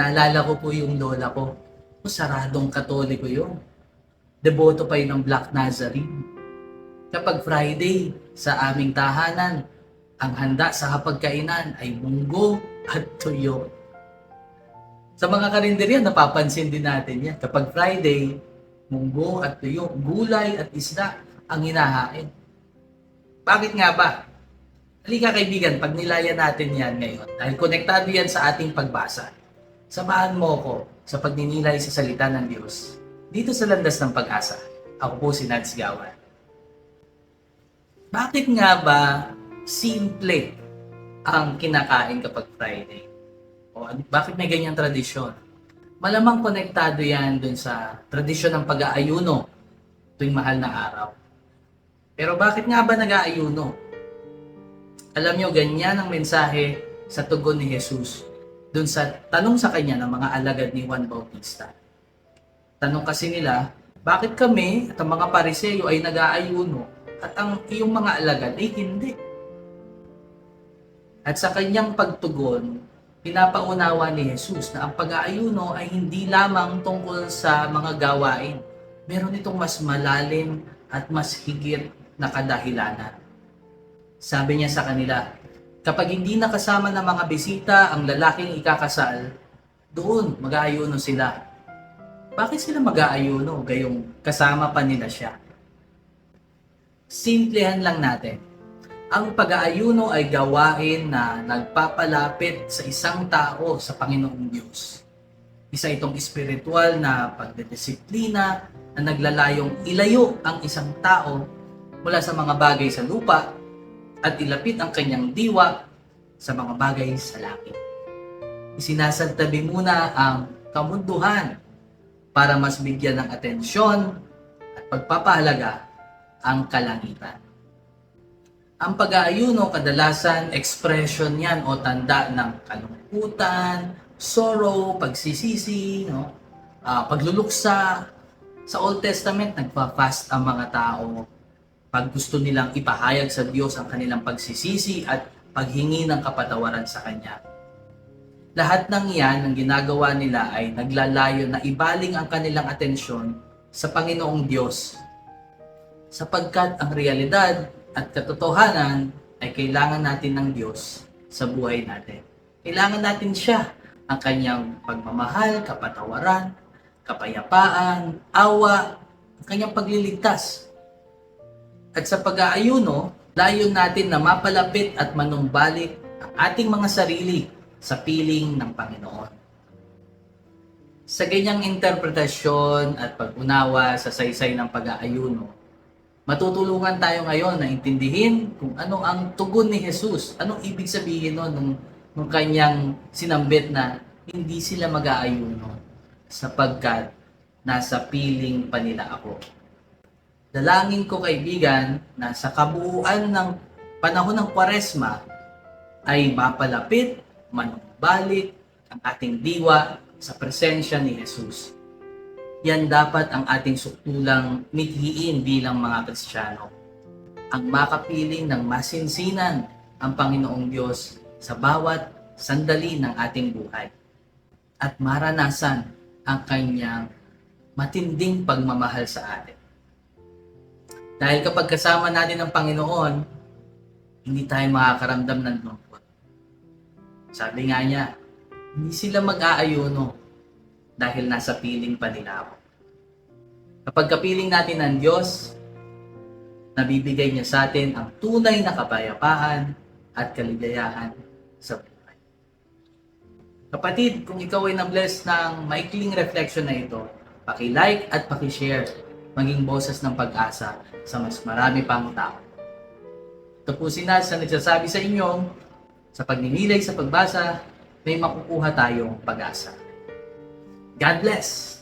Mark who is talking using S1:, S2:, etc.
S1: Naalala ko po yung lola ko. Saradong katoliko yun. Deboto pa yun ng Black Nazarene. Kapag Friday, sa aming tahanan, ang handa sa hapagkainan ay munggo at tuyo. Sa mga karinderya, napapansin din natin yan. Kapag Friday, munggo at tuyo, gulay at isda ang hinahain. Bakit nga ba? Halika kaibigan, pag nilaya natin yan ngayon, dahil konektado yan sa ating pagbasa, samahan mo ko sa pagninilay sa salita ng Diyos dito sa landas ng pag-asa. Ako po si Nads Gawan. Bakit nga ba simple ang kinakain kapag Friday? O ano- bakit may ganyang tradisyon? Malamang konektado yan dun sa tradisyon ng pag-aayuno tuwing mahal na araw. Pero bakit nga ba nag-aayuno? Alam nyo, ganyan ang mensahe sa tugon ni Jesus dun sa tanong sa kanya ng mga alagad ni Juan Bautista. Tanong kasi nila, bakit kami at ang mga pariseyo ay nag-aayuno at ang iyong mga alagad ay hindi? At sa kanyang pagtugon, pinapaunawa ni Jesus na ang pag-aayuno ay hindi lamang tungkol sa mga gawain. Meron itong mas malalim at mas higit na kadahilanan. Sabi niya sa kanila, kapag hindi nakasama ng mga bisita ang lalaking ikakasal, doon mag-aayuno sila. Bakit sila mag-aayuno gayong kasama pa nila siya? Simplehan lang natin. Ang pag-aayuno ay gawain na nagpapalapit sa isang tao sa Panginoong Diyos. Isa itong espiritual na pagdedisiplina na naglalayong ilayo ang isang tao mula sa mga bagay sa lupa at ilapit ang kanyang diwa sa mga bagay sa langit. Isinasantabi muna ang kamunduhan para mas bigyan ng atensyon at pagpapahalaga ang kalangitan. Ang pag-aayuno kadalasan expression yan o tanda ng kalungkutan, sorrow, pagsisisi, no? Ah, pagluluksa. Sa Old Testament, nagpa-fast ang mga tao pag gusto nilang ipahayag sa Diyos ang kanilang pagsisisi at paghingi ng kapatawaran sa Kanya. Lahat ng yan, ang ginagawa nila ay naglalayo na ibaling ang kanilang atensyon sa Panginoong Diyos. Sapagkat ang realidad at katotohanan ay kailangan natin ng Diyos sa buhay natin. Kailangan natin siya, ang kanyang pagmamahal, kapatawaran, kapayapaan, awa, ang kanyang pagliligtas. At sa pag-aayuno, layon natin na mapalapit at manumbalik ang ating mga sarili sa piling ng Panginoon. Sa ganyang interpretasyon at pag-unawa sa saysay ng pag-aayuno, matutulungan tayo ngayon na intindihin kung ano ang tugon ni Jesus. Anong ibig sabihin nun nung, nung kanyang sinambit na hindi sila mag-aayuno sapagkat nasa piling pa nila ako. Dalangin ko kaibigan na sa kabuuan ng panahon ng kwaresma ay mapalapit, manumbalik ang ating diwa sa presensya ni Jesus. Yan dapat ang ating suktulang mithiin bilang mga Kristiyano. Ang makapiling ng masinsinan ang Panginoong Diyos sa bawat sandali ng ating buhay at maranasan ang kanyang matinding pagmamahal sa atin. Dahil kapag kasama natin ang Panginoon, hindi tayo makakaramdam ng lungkot. Sabi nga niya, hindi sila mag-aayuno dahil nasa piling pa nila ako. Kapag kapiling natin ng Diyos, nabibigay niya sa atin ang tunay na kapayapaan at kaligayahan sa buhay. Kapatid, kung ikaw ay na-bless ng maikling reflection na ito, paki-like at paki-share maging boses ng pag-asa sa mas marami pang tao. Ito po si Nats na nagsasabi sa inyo, sa pagninilay sa pagbasa, may makukuha tayong pag-asa. God bless!